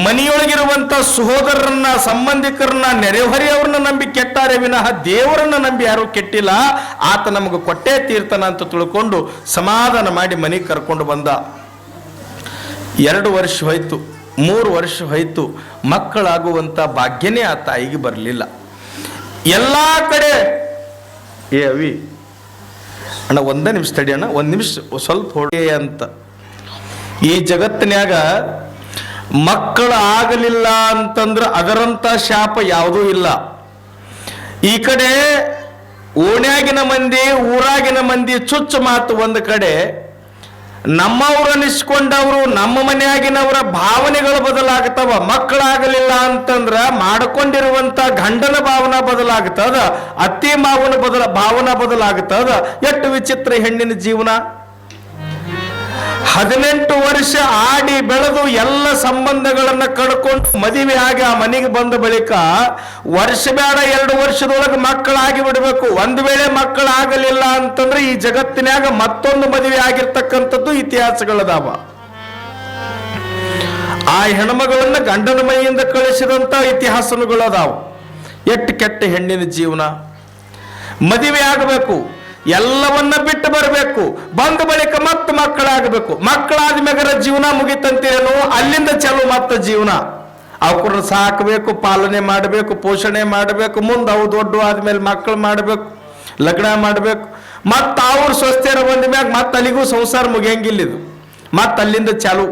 ಮನೆಯೊಳಗಿರುವಂತ ಸಹೋದರರನ್ನ, ಸಂಬಂಧಿಕರನ್ನ, ನೆರೆಹೊರೆಯವ್ರನ್ನ ನಂಬಿ ಕೆಟ್ಟಾರೆ ವಿನಃ ದೇವರನ್ನ ನಂಬಿ ಯಾರೂ ಕೆಟ್ಟಿಲ್ಲ. ಆತ ನಮಗೆ ಕೊಟ್ಟೇ ತೀರ್ತನ ಅಂತ ತಿಳ್ಕೊಂಡು ಸಮಾಧಾನ ಮಾಡಿ ಮನೆಗೆ ಕರ್ಕೊಂಡು ಬಂದ. ಎರಡು ವರ್ಷ ಹೋಯ್ತು. ಮೂರು ವರ್ಷ ಹೋಯಿತು ಮಕ್ಕಳಾಗುವಂಥ ಭಾಗ್ಯನೇ ಆ ತಾಯಿಗೆ ಬರಲಿಲ್ಲ. ಎಲ್ಲ ಕಡೆ, ಏ ಅವಿ, ಅಣ್ಣ ಒಂದೇ ನಿಮಿಷ ತಡಿ ಅಣ್ಣ, ಒಂದು ನಿಮಿಷ ಸ್ವಲ್ಪ ಹೊಡೆ ಅಂತ. ಈ ಜಗತ್ತಿನ್ಯಾಗ ಮಕ್ಕಳು ಆಗಲಿಲ್ಲ ಅಂತಂದ್ರೆ ಅದರಂಥ ಶಾಪ ಯಾವುದೂ ಇಲ್ಲ. ಈ ಕಡೆ ಓಣ್ಯಾಗಿನ ಮಂದಿ, ಊರಾಗಿನ ಮಂದಿ ಚುಚ್ಚು ಮಾತು ಒಂದು ಕಡೆ ನಮ್ಮವ್ರು ಅನಿಸ್ಕೊಂಡವ್ರು, ನಮ್ಮ ಮನೆಯಾಗಿನವರ ಭಾವನೆಗಳು ಬದಲಾಗ್ತವ, ಮಕ್ಕಳಾಗಲಿಲ್ಲ ಅಂತಂದ್ರ ಮಾಡ್ಕೊಂಡಿರುವಂತ ಗಂಡನ ಭಾವನಾ ಬದಲಾಗ್ತದ, ಅತ್ತಿ ಮಾವನ ಬದಲ, ಭಾವನಾ ಬದಲಾಗ್ತದ, ಎಷ್ಟು ವಿಚಿತ್ರ ಹೆಣ್ಣಿನ ಜೀವನ. ಹದಿನೆಂಟು ವರ್ಷ ಆಡಿ ಬೆಳೆದು ಎಲ್ಲ ಸಂಬಂಧಗಳನ್ನ ಕಡ್ಕೊಂಡು ಮದುವೆ ಆಗಿ ಆ ಮನೆಗೆ ಬಂದ ಬಳಿಕ ವರ್ಷ ಬೇಡ ಎರಡು ವರ್ಷದೊಳಗೆ ಮಕ್ಕಳಾಗಿ ಬಿಡಬೇಕು. ಒಂದು ವೇಳೆ ಮಕ್ಕಳಾಗಲಿಲ್ಲ ಅಂತಂದ್ರೆ ಈ ಜಗತ್ತಿನ್ಯಾಗ ಮತ್ತೊಂದು ಮದುವೆ ಆಗಿರ್ತಕ್ಕಂಥದ್ದು ಇತಿಹಾಸಗಳದಾವ ಆ ಹೆಣ್ಮಗಳನ್ನ ಗಂಡನ ಮೈಯಿಂದ ಕಳಿಸಿದಂತ ಇತಿಹಾಸಗಳದಾವ ಎಷ್ಟು ಕೆಟ್ಟ ಹೆಣ್ಣಿನ ಜೀವನ. ಮದುವೆ ಆಗಬೇಕು. ಎಲ್ಲವನ್ನ ಬಿಟ್ಟು ಬರಬೇಕು. ಬಂದ ಬಳಿಕ ಮತ್ತೆ ಮಕ್ಕಳಾಗಬೇಕು. ಮಕ್ಕಳಾದ ಮ್ಯಾಗರ ಜೀವನ ಮುಗಿತಂತೇನು ಅಲ್ಲಿಂದ ಚಲೋ ಮತ್ತೆ ಜೀವನ. ಅವ್ರನ್ನ ಸಾಕಬೇಕು, ಪಾಲನೆ ಮಾಡಬೇಕು, ಪೋಷಣೆ ಮಾಡಬೇಕು, ಮುಂದೆ ಅವು ದೊಡ್ಡ ಆದ್ಮೇಲೆ ಮಕ್ಕಳು ಮಾಡಬೇಕು, ಲಗ್ನ ಮಾಡಬೇಕು. ಮತ್ತೆ ಅವ್ರ ಸ್ವಸ್ಥರ ಬಂದ ಮ್ಯಾಗ ಮತ್ತೆ ಅಲ್ಲಿಗೂ ಸಂಸಾರ ಮುಗಿಯಂಗಿಲ್ಲ ಇದು ಮತ್ತೆ ಅಲ್ಲಿಂದ ಚಲು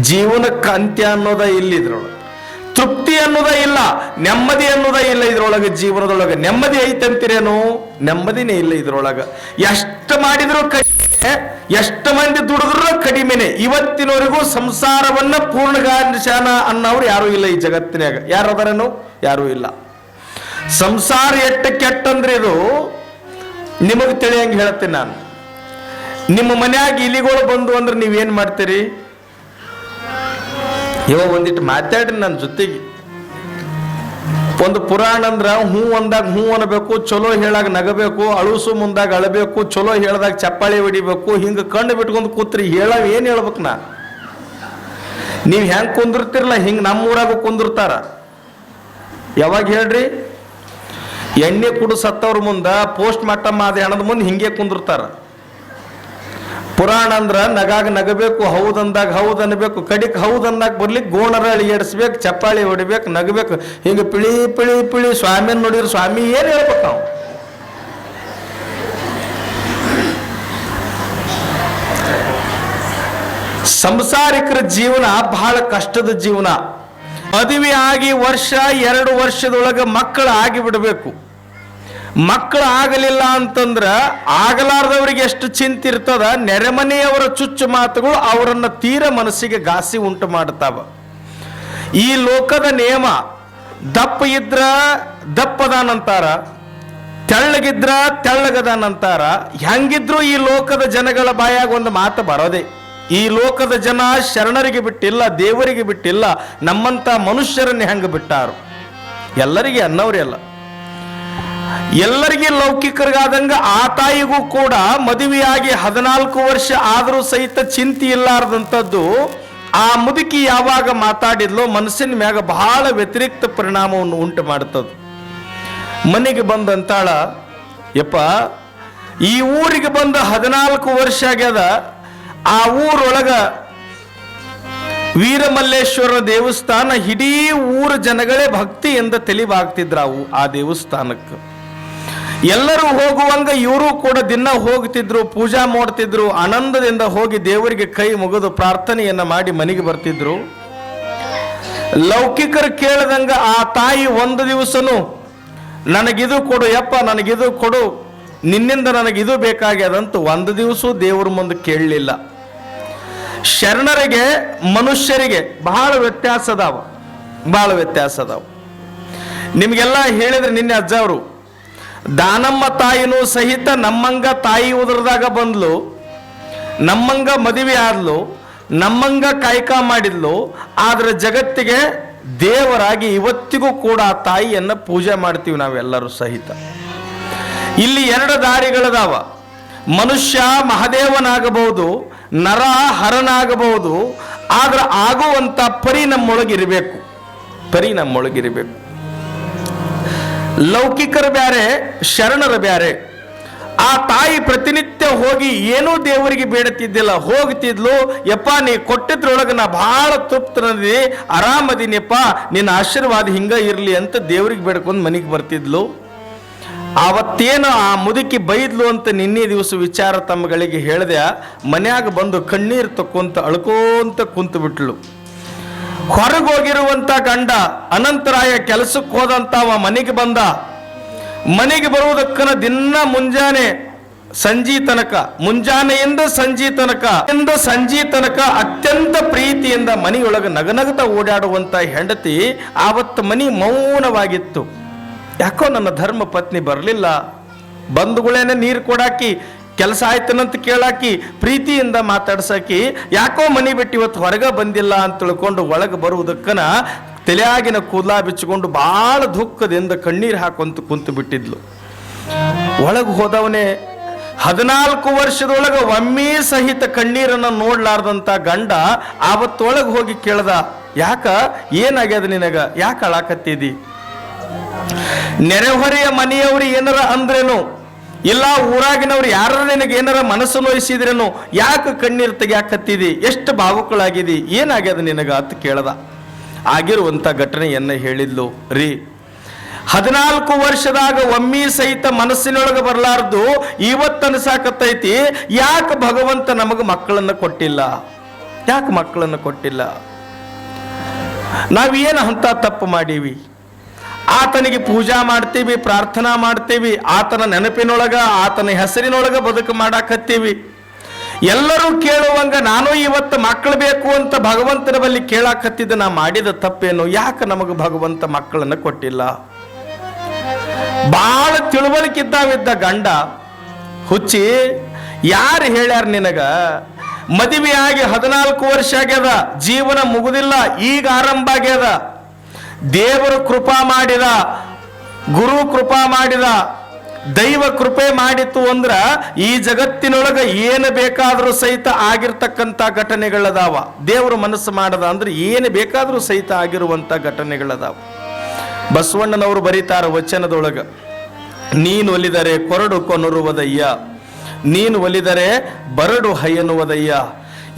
ಜೀವನಕ್ಕೆ ಅಂತ್ಯ ಅನ್ನೋದ ಇಲ್ಲ ಇದ್ರೊಳಗೆ ತೃಪ್ತಿ ಅನ್ನೋದ ಇಲ್ಲ, ನೆಮ್ಮದಿ ಅನ್ನೋದೇ ಇಲ್ಲ ಇದ್ರೊಳಗೆ, ಜೀವನದೊಳಗೆ. ನೆಮ್ಮದಿ ಐತಂತೀರೇನು ನೆಮ್ಮದಿನೇ ಇಲ್ಲ ಇದ್ರೊಳಗೆ. ಎಷ್ಟು ಮಾಡಿದ್ರು ಕಡಿಮೆ, ಎಷ್ಟು ಮಂದಿ ದುಡಿದ್ರು ಕಡಿಮೆನೆ. ಇವತ್ತಿನವರೆಗೂ ಸಂಸಾರವನ್ನ ಪೂರ್ಣಗಾನ ಅನ್ನೋರು ಯಾರೂ ಇಲ್ಲ ಈ ಜಗತ್ತಿನಾಗ ಯಾರು ಅದರೇನು ಯಾರೂ ಇಲ್ಲ. ಸಂಸಾರ ಎಟ್ಟು ಕೆಟ್ಟಂದ್ರೆ ಇದು, ನಿಮಗೆ ತಿಳಿಯಂಗೆ ಹೇಳ್ತೀನಿ ನಾನು. ನಿಮ್ಮ ಮನ್ಯಾಗ ಇಲಿಗಳು ಬಂದು ಅಂದ್ರೆ ನೀವೇನ್ ಮಾಡ್ತೀರಿ? ಇವ ಒಂದಿಟ್ಟು ಮಾತಾಡ್ರಿ ನನ್ನ ಜೊತೆಗೆ. ಒಂದು ಪುರಾಣ ಅಂದ್ರ ಹೂ ಅಂದಾಗ ಹೂ ಅನ್ಬೇಕು, ಚಲೋ ಹೇಳಾಗ ನಗಬೇಕು, ಅಳುಸು ಮುಂದಾಗ ಅಳಬೇಕು, ಚಲೋ ಹೇಳ್ದಾಗ ಚಪ್ಪಾಳಿ ಹೊಡಿಬೇಕು, ಹಿಂಗ ಕಣ್ಣು ಬಿಟ್ಕೊಂಡು ಕೂತ್ರಿ ಹೇಳವ್ ಏನ್ ಹೇಳ್ಬೇಕು ನಾ? ನೀವು ಹೆಂಗ್ ಕುಂದಿರ್ತಿರಲ್ಲ ಹಿಂಗ್ ನಮ್ಮೂರಾಗ ಕುಂದಿರ್ತಾರ. ಯಾವಾಗ ಹೇಳ್ರಿ? ಎಣ್ಣೆ ಕುಡು ಸತ್ತವ್ರ ಮುಂದ, ಪೋಸ್ಟ್ ಮಾರ್ಟಮ್ ಆದ ಹೆಣದ ಮುಂದೆ ಹಿಂಗೆ ಕುಂದಿರ್ತಾರ. ಪುರಾಣ ಅಂದ್ರ ನಗಾಗ ನಗಬೇಕು ಹೌದಂದಾಗ ಹೌದು ಅನ್ಬೇಕು, ಕಡಿಕ್ ಹೌದು ಅಂದಾಗ ಬರ್ಲಿಕ್ಕೆ ಗೋಣರ ಎಡಿಸ್ಬೇಕು, ಚಪ್ಪಾಳಿ ಹೊಡಿಬೇಕು, ನಗಬೇಕು. ಹಿಂಗ ಪಿಳಿ ಪಿಳಿ ಪಿಳಿ ಸ್ವಾಮಿನ ನೋಡಿದ್ರೆ ಸ್ವಾಮಿ ಏನ್ ಹೇಳ್ಬೇಕು ನಾವು? ಸಂಸಾರಿಕರ ಜೀವನ ಬಹಳ ಕಷ್ಟದ ಜೀವನ. ಮದುವೆ ಆಗಿ ವರ್ಷ, ಎರಡು ವರ್ಷದೊಳಗೆ ಮಕ್ಕಳು ಆಗಿ ಬಿಡಬೇಕು. ಮಕ್ಕಳು ಆಗಲಿಲ್ಲ ಅಂತಂದ್ರ ಆಗಲಾರ್ದವ್ರಿಗೆ ಎಷ್ಟು ಚಿಂತೆ ಇರ್ತದ? ನೆರೆಮನೆಯವರ ಚುಚ್ಚು ಮಾತುಗಳು ಅವರನ್ನ ತೀರ ಮನಸ್ಸಿಗೆ ಘಾಸಿ ಉಂಟು ಮಾಡ್ತಾವ. ಈ ಲೋಕದ ನಿಯಮ, ದಪ್ಪ ಇದ್ರ ದಪ್ಪದಾನಂತಾರ, ತೆಳ್ಳಗಿದ್ರ ತೆಳ್ಳಗದಾನಂತಾರ. ಹೆಂಗಿದ್ರು ಈ ಲೋಕದ ಜನಗಳ ಬಾಯಾಗ ಒಂದು ಮಾತು ಬರೋದೆ. ಈ ಲೋಕದ ಜನ ಶರಣರಿಗೆ ಬಿಟ್ಟಿಲ್ಲ, ದೇವರಿಗೆ ಬಿಟ್ಟಿಲ್ಲ, ನಮ್ಮಂತ ಮನುಷ್ಯರನ್ನ ಹೆಂಗ ಬಿಟ್ಟಾರು? ಎಲ್ಲರಿಗೆ ಅನ್ನವ್ರಿ ಅಲ್ಲ. ಎಲ್ಲರಿಗೆ ಲೌಕಿಕರಿಗಾದಂಗ ಆ ತಾಯಿಗೂ ಕೂಡ ಮದುವೆಯಾಗಿ ಹದಿನಾಲ್ಕು ವರ್ಷ ಆದರೂ ಸಹಿತ ಚಿಂತೆ ಇಲ್ಲಾರ್ದಂಥದ್ದು ಆ ಮುದುಕಿ ಯಾವಾಗ ಮಾತಾಡಿದ್ಲೋ ಮನಸ್ಸಿನ ಮ್ಯಾಗ ಬಹಳ ವ್ಯತಿರಿಕ್ತ ಪರಿಣಾಮವನ್ನು ಉಂಟು ಮಾಡ್ತದ. ಮನೆಗೆ ಬಂದಂತಾಳ, ಯಪ್ಪ, ಈ ಊರಿಗೆ ಬಂದ ಹದಿನಾಲ್ಕು ವರ್ಷ ಆಗ್ಯದ. ಆ ಊರೊಳಗ ವೀರಮಲ್ಲೇಶ್ವರ ದೇವಸ್ಥಾನ ಇಡೀ ಊರ ಜನಗಳೇ ಭಕ್ತಿಯಿಂದ ತಿಳಿವಾಗ್ತಿದ್ರು ಆ ದೇವಸ್ಥಾನಕ್ಕೆ. ಎಲ್ಲರೂ ಹೋಗುವಂಗ ಇವರು ಕೂಡ ದಿನ ಹೋಗ್ತಿದ್ರು, ಪೂಜಾ ಮಾಡ್ತಿದ್ರು, ಆನಂದದಿಂದ ಹೋಗಿ ದೇವರಿಗೆ ಕೈ ಮುಗಿದು ಪ್ರಾರ್ಥನೆಯನ್ನ ಮಾಡಿ ಮನೆಗೆ ಬರ್ತಿದ್ರು. ಲೌಕಿಕರು ಕೇಳದಂಗ ಆ ತಾಯಿ ಒಂದು ದಿವಸನು ನನಗಿದು ಕೊಡು, ಯಪ್ಪ ನನಗಿದು ಕೊಡು, ನಿನ್ನಿಂದ ನನಗಿದು ಬೇಕಾಗ್ಯದಂತೂ ಒಂದು ದಿವಸ ದೇವ್ರ ಮುಂದೆ ಕೇಳಲಿಲ್ಲ. ಶರಣರಿಗೆ, ಮನುಷ್ಯರಿಗೆ ಬಹಳ ವ್ಯತ್ಯಾಸ ಅದಾವ, ಬಹಳ ವ್ಯತ್ಯಾಸ ಅದಾವ. ನಿಮಗೆಲ್ಲ ಹೇಳಿದ್ರೆ ನಿನ್ನೆ ಅಜ್ಜ ಅವರು ದಾನಮ್ಮ ತಾಯಿನೂ ಸಹಿತ ನಮ್ಮಂಗ ತಾಯಿ ಉದರದಾಗ ಬಂದ್ಲು, ನಮ್ಮಂಗ ಮದುವೆ ಆದ್ಲು, ನಮ್ಮಂಗ ಕಾಯ್ಕ ಮಾಡಿದ್ಲು, ಆದ್ರೆ ಜಗತ್ತಿಗೆ ದೇವರಾಗಿ ಇವತ್ತಿಗೂ ಕೂಡ ಆ ತಾಯಿಯನ್ನ ಪೂಜೆ ಮಾಡ್ತೀವಿ ನಾವೆಲ್ಲರೂ ಸಹಿತ. ಇಲ್ಲಿ ಎರಡು ದಾರಿಗಳದಾವ. ಮನುಷ್ಯ ಮಹದೇವನಾಗಬಹುದು, ನರ ಹರನಾಗಬಹುದು, ಆದ್ರೆ ಆಗುವಂತ ಪರಿ ನಮ್ಮೊಳಗಿರಬೇಕು ಪರಿ ನಮ್ಮೊಳಗಿರಬೇಕು ಲೌಕಿಕರು ಬ್ಯಾರೆ, ಶರಣರ ಬ್ಯಾರೆ. ಆ ತಾಯಿ ಪ್ರತಿನಿತ್ಯ ಹೋಗಿ ಏನೂ ದೇವರಿಗೆ ಬೇಡತಿದ್ದಿಲ್ಲ. ಹೋಗ್ತಿದ್ಲು, ಯಪ್ಪ, ನೀ ಕೊಟ್ಟಿದ್ರೊಳಗೆ ನಾ ಬಹಳ ತೃಪ್ತನದಿ ಆರಾಮದಿನಪ್ಪ ನಿನ್ನ ಆಶೀರ್ವಾದ ಹಿಂಗ ಇರಲಿ ಅಂತ ದೇವ್ರಿಗೆ ಬೇಡ್ಕೊಂಡು ಮನೆಗೆ ಬರ್ತಿದ್ಲು. ಆವತ್ತೇನು ಆ ಮುದುಕಿ ಬೈದ್ಲು ಅಂತ ನಿನ್ನೆ ದಿವಸ ವಿಚಾರ ತಮ್ಮಗಳಿಗೆ ಹೇಳಿದೆ, ಮನ್ಯಾಗ ಬಂದು ಕಣ್ಣೀರು ತಕ್ಕೊಂತ ಅಳ್ಕೋಂತ ಕುಂತು ಬಿಟ್ಲು ಹೊರಗೋಗಿರುವಂತ ಗಂಡ ಅನಂತರಾಯ ಕೆಲಸಕ್ಕೆ ಹೋದಂತ ಅವ ಮನೆಗೆ ಬಂದ. ಮನೆಗೆ ಬರುವುದಕ್ಕನ ದಿನ ಮುಂಜಾನೆ ಸಂಜಿ ತನಕ ಮುಂಜಾನೆಯಿಂದ ಸಂಜಿ ತನಕ ಇಂದ ಸಂಜಿ ತನಕ ಅತ್ಯಂತ ಪ್ರೀತಿಯಿಂದ ಮನೆಯೊಳಗೆ ನಗನಗತ ಓಡಾಡುವಂತ ಹೆಂಡತಿ ಆವತ್ತು ಮನಿ ಮೌನವಾಗಿತ್ತು. ಯಾಕೋ ನನ್ನ ಧರ್ಮ ಪತ್ನಿ ಬರಲಿಲ್ಲ. ಬಂಧುಗಳೇನೆ ನೀರು ಕೊಡಾಕಿ ಕೆಲಸ ಆಯ್ತನಂತ ಕೇಳಾಕಿ, ಪ್ರೀತಿಯಿಂದ ಮಾತಾಡ್ಸಾಕಿ, ಯಾಕೋ ಮನಿ ಬಿಟ್ಟು ಇವತ್ತು ಹೊರಗೆ ಬಂದಿಲ್ಲ ಅಂತ ತಿಳ್ಕೊಂಡು ಒಳಗೆ ಬರುವುದಕ್ಕನ ತಲೆಯಾಗಿನ ಕೂದಲ ಬಿಚ್ಚಿಕೊಂಡು ಬಹಳ ದುಃಖದಿಂದ ಕಣ್ಣೀರು ಹಾಕೊಂತ ಕುಂತು ಬಿಟ್ಟಿದ್ಲು. ಒಳಗೆ ಹೋದವನೇ ಹದಿನಾಲ್ಕು ವರ್ಷದೊಳಗೆ ಒಮ್ಮೆ ಸಹಿತ ಕಣ್ಣೀರನ್ನು ನೋಡ್ಲಾರ್ದಂಥ ಗಂಡ ಆವತ್ತೊಳಗೆ ಹೋಗಿ ಕೇಳ್ದ, ಯಾಕ? ಏನಾಗ್ಯದ ನಿನಗ? ಯಾಕೆ ಅಳಾಕತ್ತಿದಿ? ನೆರೆಹೊರೆಯ ಮನೆಯವರು ಏನಾರ ಅಂದ್ರೇನು? ಇಲ್ಲ, ಊರಾಗಿನವ್ರು ಯಾರು ನಿನಗೆ ಏನಾರ ಮನಸ್ಸು ನೋಯಿಸಿದ್ರೇನು ಯಾಕೆ ಕಣ್ಣೀರು ತೆಗಿಯಾಕತ್ತಿದಿ? ಎಷ್ಟು ಭಾವುಕಳಾಗಿದಿ? ಏನಾಗ್ಯದ ನಿನಗ ಅಂತ ಕೇಳ್ದ. ಆಗಿರುವಂತ ಘಟನೆಯನ್ನು ಹೇಳಿದ್ಲು ರೀ. ಹದಿನಾಲ್ಕು ವರ್ಷದಾಗ ಒಮ್ಮಿ ಸಹಿತ ಮನಸ್ಸಿನೊಳಗೆ ಬರಲಾರ್ದು ಇವತ್ತು ಅನ್ಸಾಕತ್ತೈತಿ. ಯಾಕೆ ಭಗವಂತ ನಮಗೆ ಮಕ್ಕಳನ್ನ ಕೊಟ್ಟಿಲ್ಲ? ಯಾಕೆ ಮಕ್ಕಳನ್ನ ಕೊಟ್ಟಿಲ್ಲ? ನಾವೇನು ಅಂತ ತಪ್ಪು ಮಾಡೀವಿ? ಆತನಿಗೆ ಪೂಜಾ ಮಾಡ್ತೀವಿ, ಪ್ರಾರ್ಥನಾ ಮಾಡ್ತೀವಿ, ಆತನ ನೆನಪಿನೊಳಗ, ಆತನ ಹೆಸರಿನೊಳಗ ಬದುಕು ಮಾಡಾಕತ್ತೀವಿ. ಎಲ್ಲರೂ ಕೇಳುವಂಗ ನಾನು ಇವತ್ತು ಮಕ್ಕಳು ಬೇಕು ಅಂತ ಭಗವಂತನ ಬಳಿ ಕೇಳಾಕತ್ತಿದ್ದ ನಾ ಮಾಡಿದ ತಪ್ಪೇನು? ಯಾಕೆ ನಮಗೆ ಭಗವಂತ ಮಕ್ಕಳನ್ನ ಕೊಟ್ಟಿಲ್ಲ? ಬಾಳ ತಿಳುವಳಿಕಿದ್ದಾವಿದ್ದ ಗಂಡ, ಹುಚ್ಚಿ, ಯಾರು ಹೇಳ್ಯಾರ ನಿನಗ? ಮದುವೆಯಾಗಿ ಹದಿನಾಲ್ಕು ವರ್ಷ ಆಗ್ಯದ, ಜೀವನ ಮುಗುದಿಲ್ಲ, ಈಗ ಆರಂಭ ಆಗ್ಯದ. ದೇವರು ಕೃಪಾ ಮಾಡಿದ, ಗುರು ಕೃಪಾ ಮಾಡಿದ, ದೈವ ಕೃಪೆ ಮಾಡಿತ್ತು ಅಂದ್ರ ಈ ಜಗತ್ತಿನೊಳಗ ಏನು ಬೇಕಾದರೂ ಸಹಿತ ಆಗಿರ್ತಕ್ಕಂಥ ಘಟನೆಗಳದಾವ. ದೇವರು ಮನಸ್ಸು ಮಾಡದ ಅಂದ್ರೆ ಏನು ಬೇಕಾದರೂ ಸಹಿತ ಆಗಿರುವಂಥ ಘಟನೆಗಳದಾವ. ಬಸವಣ್ಣನವರು ಬರೀತಾರ ವಚನದೊಳಗ, ನೀನು ಒಲಿದರೆ ಕೊರಡು ಕೊನರುವುದಯ್ಯ, ನೀನು ಒಲಿದರೆ ಬರಡು ಹಯ್ಯನುವುದಯ್ಯ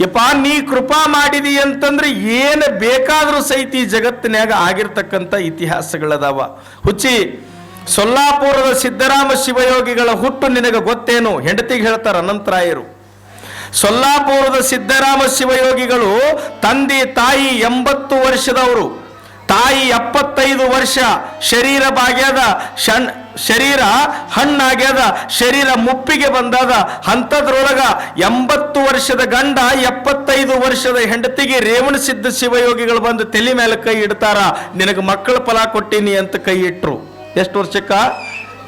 ಯಪ್ಪ, ನೀ ಕೃಪಾ ಮಾಡಿದಿ ಅಂತಂದ್ರೆ ಏನು ಬೇಕಾದರೂ ಸಹಿತ ಈ ಜಗತ್ತಿನ್ಯಾಗ ಆಗಿರ್ತಕ್ಕಂಥ ಇತಿಹಾಸಗಳದಾವ. ಹುಚ್ಚಿ, ಸೊಲ್ಲಾಪುರದ ಸಿದ್ದರಾಮ ಶಿವಯೋಗಿಗಳ ಹುಟ್ಟು ನಿನಗೆ ಗೊತ್ತೇನು? ಹೆಂಡತಿಗೆ ಹೇಳ್ತಾರ ಅನಂತರಾಯರು. ಸೊಲ್ಲಾಪುರದ ಸಿದ್ದರಾಮ ಶಿವಯೋಗಿಗಳು ತಂದೆ, ತಾಯಿ ಎಂಬತ್ತು ವರ್ಷದವರು. ತಾಯಿ ಎಪ್ಪತ್ತೈದು ವರ್ಷ. ಶರೀರ ಭಾಗ್ಯದ ಶಣ್ ಶರೀರ ಹಣ್ಣಾಗ್ಯದ ಶರೀರ ಮುಪ್ಪಿಗೆ ಬಂದದ. ಅಂಥದ್ರೊಳಗ ಎಂಬತ್ತು ವರ್ಷದ ಗಂಡ, ಎಪ್ಪತ್ತೈದು ವರ್ಷದ ಹೆಂಡತಿಗೆ ರೇವಣಸಿದ್ಧ ಶಿವಯೋಗಿಗಳು ಬಂದು ತಲೆ ಮೇಲೆ ಕೈ ಇಡ್ತಾರ. ನಿನಗೆ ಮಕ್ಕಳ ಫಲ ಕೊಟ್ಟಿನಿ ಅಂತ ಕೈ ಇಟ್ರು. ಎಷ್ಟು ವರ್ಷಕ್ಕ?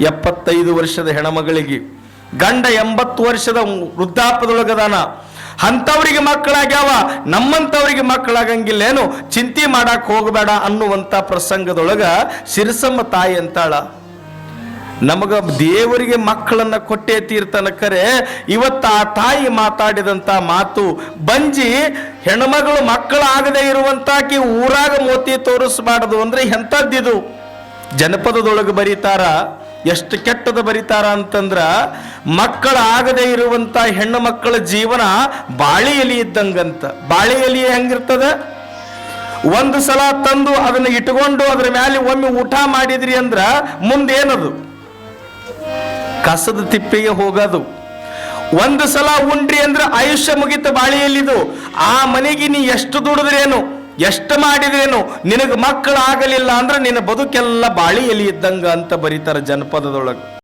ಎಪ್ಪತ್ತೈದು ವರ್ಷದ ಹೆಣಮಗಳಿಗೆ. ಗಂಡ ಎಂಬತ್ತು ವರ್ಷದ ವೃದ್ಧಾಪದೊಳಗದಾನ ಅಂಥವ್ರಿಗೆ ಮಕ್ಕಳಾಗ್ಯಾವ, ನಮ್ಮಂಥವ್ರಿಗೆ ಮಕ್ಕಳಾಗಂಗಿಲ್ಲೇನು ಚಿಂತೆ ಮಾಡಕ್ಕೆ ಹೋಗಬೇಡ ಅನ್ನುವಂಥ ಪ್ರಸಂಗದೊಳಗ ಸಿರಿಸಮ್ಮ ತಾಯಿ ಅಂತಾಳ. ನಮಗ ದೇವರಿಗೆ ಮಕ್ಕಳನ್ನ ಕೊಟ್ಟೇ ತೀರ್ತನ ಕರೆ ಇವತ್ತು ಆ ತಾಯಿ ಮಾತಾಡಿದಂತ ಮಾತು ಬಂಜಿ ಹೆಣ್ಮಗಳು ಮಕ್ಕಳಾಗದೇ ಇರುವಂತಾಕಿ ಊರಾಗ ಮೋತಿ ತೋರಿಸಬಾರದು ಅಂದ್ರೆ ಎಂಥದ್ದಿದು? ಜನಪದದೊಳಗೆ ಬರೀತಾರ, ಎಷ್ಟು ಕೆಟ್ಟದ ಬರೀತಾರ ಅಂತಂದ್ರ ಮಕ್ಕಳಾಗದೇ ಇರುವಂತ ಹೆಣ್ಣು ಮಕ್ಕಳ ಜೀವನ ಬಾಳೆ ಇದ್ದಂಗಂತ. ಬಾಳೆ ಹೆಂಗಿರ್ತದ? ಒಂದು ಸಲ ತಂದು ಅದನ್ನ ಇಟ್ಕೊಂಡು ಅದ್ರ ಮ್ಯಾಲೆ ಒಮ್ಮೆ ಊಟ ಮಾಡಿದ್ರಿ ಅಂದ್ರ ಮುಂದೇನದು? ಕಸದ ತಿಪ್ಪಿಗೆ ಹೋಗೋದು. ಒಂದು ಸಲ ಉಂಡ್ರಿ ಅಂದ್ರೆ ಆಯುಷ್ಯ ಮುಗಿತ ಬಾಳಿಯಲ್ಲಿದು. ಆ ಮನೆಗೆ ನೀ ಎಷ್ಟು ದುಡಿದ್ರೇನು, ಎಷ್ಟು ಮಾಡಿದ್ರೇನು, ನಿನಗೆ ಮಕ್ಕಳಾಗಲಿಲ್ಲ ಅಂದ್ರೆ ನಿನ್ನ ಬದುಕೆಲ್ಲ ಬಾಳಿಯಲ್ಲಿ ಇದ್ದಂಗ ಅಂತ ಬರೀತಾರೆ ಜನಪದದೊಳಗೆ.